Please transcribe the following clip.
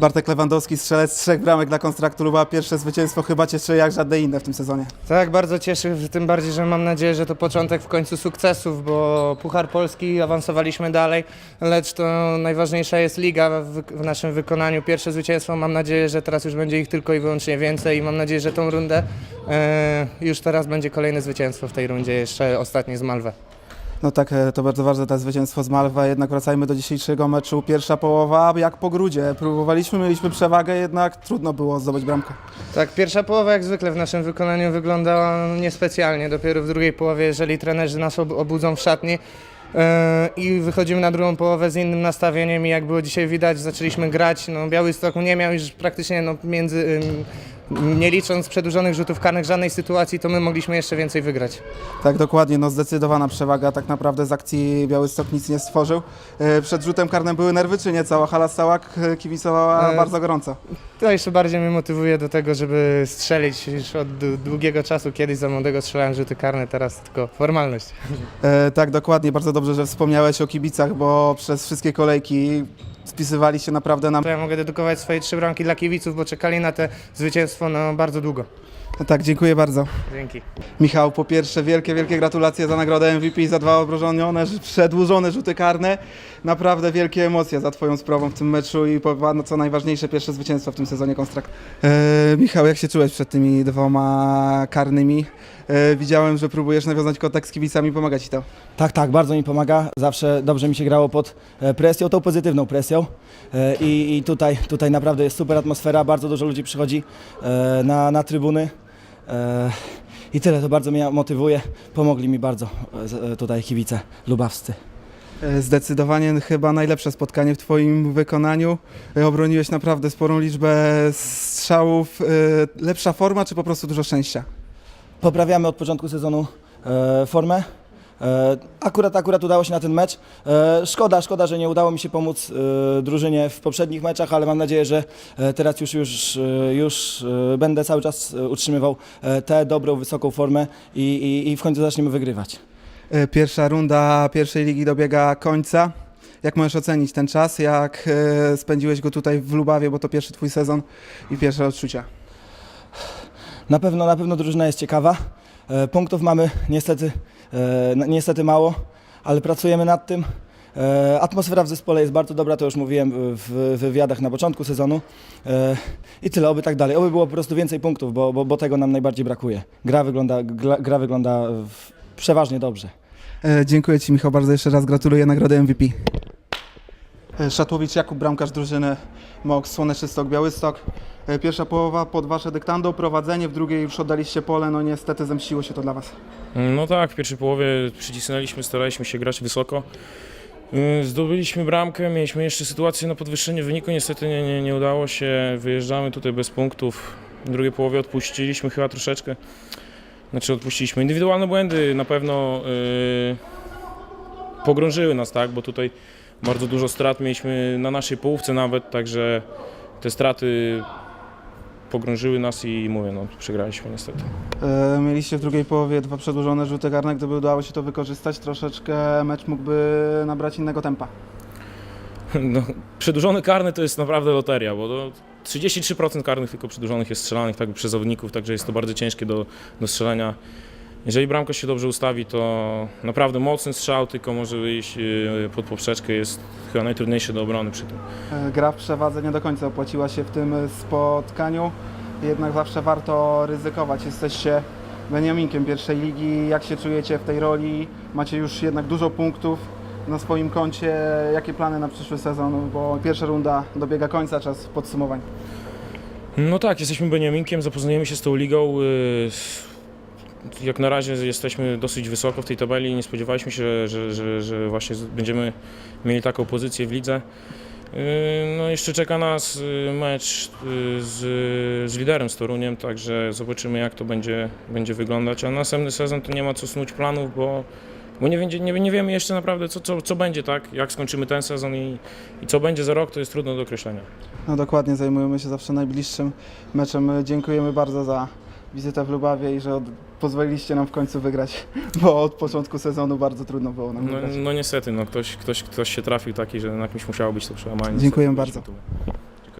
Bartek Lewandowski, strzelec trzech bramek dla Konstraktu Luba. Pierwsze zwycięstwo chyba cieszy jak żadne inne w tym sezonie. Tak, bardzo cieszy, tym bardziej, że mam nadzieję, że to początek w końcu sukcesów, bo Puchar Polski awansowaliśmy dalej, lecz to najważniejsza jest liga w, w naszym wykonaniu. Pierwsze zwycięstwo, mam nadzieję, że teraz już będzie ich tylko i wyłącznie więcej i mam nadzieję, że tą rundę e, już teraz będzie kolejne zwycięstwo w tej rundzie, jeszcze ostatnie z Malwę. No tak, e, to bardzo ważne, to zwycięstwo z Malwa. Jednak wracajmy do dzisiejszego meczu. Pierwsza połowa jak po grudzie. Próbowaliśmy, mieliśmy przewagę, jednak trudno było zdobyć bramkę. Tak, pierwsza połowa jak zwykle w naszym wykonaniu wyglądała niespecjalnie. Dopiero w drugiej połowie, jeżeli trenerzy nas ob- obudzą w szatni yy, i wychodzimy na drugą połowę z innym nastawieniem i jak było dzisiaj widać, zaczęliśmy grać. No, Białystok nie miał już praktycznie no, między... nie licząc przedłużonych rzutów karnych żadnej sytuacji, to my mogliśmy jeszcze więcej wygrać. Tak, dokładnie, no zdecydowana przewaga. Tak naprawdę z akcji Białystok nic nie stworzył. E, Przed rzutem karnym były nerwy, czy nie? Cała hala Stałak e, kibicowała E, bardzo gorąco. To jeszcze bardziej mnie motywuje do tego, żeby strzelić już od dłu- długiego czasu. Kiedyś za młodego strzelałem rzuty karne, teraz tylko formalność. E, tak, dokładnie. Bardzo dobrze, że wspomniałeś o kibicach, bo przez wszystkie kolejki spisywali się naprawdę na... To ja mogę dedykować swoje trzy bramki dla kibiców, bo czekali na te zwycięstwo no, bardzo długo. Tak, dziękuję bardzo. Dzięki. Michał, po pierwsze wielkie, wielkie gratulacje za nagrodę MVP i za dwa obrożone, przedłużone rzuty karne. Naprawdę wielkie emocje za Twoją sprawą w tym meczu i po- no, co najważniejsze, pierwsze zwycięstwo w tym sezonie Konstrakt. E, Michał, jak się czułeś przed tymi dwoma karnymi? E, widziałem, że próbujesz nawiązać kontakt z kibicami, pomaga Ci to. Tak, tak, bardzo mi pomaga. Zawsze dobrze mi się grało pod e, presją, tą pozytywną presją. E, I, i tutaj, tutaj naprawdę jest super atmosfera, bardzo dużo ludzi przychodzi na, na trybuny. I tyle, to bardzo mnie motywuje. Pomogli mi bardzo tutaj kibice lubawscy. Zdecydowanie chyba najlepsze spotkanie w Twoim wykonaniu. Obroniłeś naprawdę sporą liczbę strzałów. Lepsza forma, czy po prostu dużo szczęścia? Poprawiamy od początku sezonu e, formę. E, akurat, akurat udało się na ten mecz. E, szkoda, szkoda, że nie udało mi się pomóc drużynie w poprzednich meczach, ale mam nadzieję, że teraz już, już, już będę cały czas utrzymywał tę dobrą, wysoką formę i, i, i w końcu zaczniemy wygrywać. Pierwsza runda pierwszej ligi dobiega końca. Jak możesz ocenić ten czas? Jak spędziłeś go tutaj w Lubawie, bo to pierwszy twój sezon i pierwsze odczucia? Na pewno, na pewno drużyna jest ciekawa. E, punktów mamy niestety, e, niestety mało, ale pracujemy nad tym. E, atmosfera w zespole jest bardzo dobra, to już mówiłem w wywiadach na początku sezonu. I tyle, oby tak dalej. Oby było po prostu więcej punktów, bo, bo, bo tego nam najbardziej brakuje. Gra wygląda, gra, gra wygląda przeważnie dobrze. Dziękuję Ci Michał bardzo jeszcze raz, gratuluję nagrody MVP. E, Szatłowicz Jakub, bramkarz drużyny MOX Słoneczystok Białystok. E, Pierwsza połowa pod Wasze dyktando, prowadzenie, w drugiej już oddaliście pole, no niestety zemściło się to dla Was. No tak, w pierwszej połowie przycisnęliśmy, staraliśmy się grać wysoko. Yy, Zdobyliśmy bramkę, mieliśmy jeszcze sytuację na podwyższenie wyniku, niestety nie, nie, nie udało się. Wyjeżdżamy tutaj bez punktów. W drugiej połowie odpuściliśmy chyba troszeczkę. Znaczy odpuściliśmy. Indywidualne błędy na pewno yy, pogrążyły nas, tak, bo tutaj bardzo dużo strat mieliśmy na naszej połówce nawet, także te straty pogrążyły nas i mówię, no przegraliśmy niestety. E, Mieliście w drugiej połowie dwa przedłużone rzuty karne, gdyby udało się to wykorzystać, troszeczkę mecz mógłby nabrać innego tempa. No, przedłużony karny to jest naprawdę loteria, bo to 33% karnych tylko przedłużonych jest strzelanych tak, przez zawodników, także jest to bardzo ciężkie do, do strzelania. Jeżeli bramka się dobrze ustawi, to naprawdę mocny strzał, tylko może wyjść yy, pod poprzeczkę, jest chyba najtrudniejsze do obrony przy tym. E, Gra w przewadze nie do końca opłaciła się w tym spotkaniu, jednak zawsze warto ryzykować. Jesteście Beniaminkiem pierwszej ligi, jak się czujecie w tej roli? Macie już jednak dużo punktów na swoim koncie. Jakie plany na przyszły sezon? Bo pierwsza runda dobiega końca, czas podsumowań. No tak, jesteśmy Beniaminkiem, zapoznajemy się z tą ligą. Jak na razie jesteśmy dosyć wysoko w tej tabeli. Nie spodziewaliśmy się, że, że, że właśnie z- będziemy mieli taką pozycję w lidze. Yy, No jeszcze czeka nas yy, mecz yy, z, z liderem, z Toruniem, także zobaczymy jak to będzie, będzie wyglądać. A następny sezon to nie ma co snuć planów, bo, bo nie, nie, nie wiemy jeszcze naprawdę co, co, co będzie, tak? Jak skończymy ten sezon i, i co będzie za rok, to jest trudno do określenia. No dokładnie, zajmujemy się zawsze najbliższym meczem. Dziękujemy bardzo za wizytę w Lubawie i że od, pozwoliliście nam w końcu wygrać, bo od początku sezonu bardzo trudno było nam No, wygrać. no niestety, no ktoś, ktoś, ktoś się trafił taki, że na kimś musiało być to przełamanie. Dziękuję Niestety, bardzo. tu.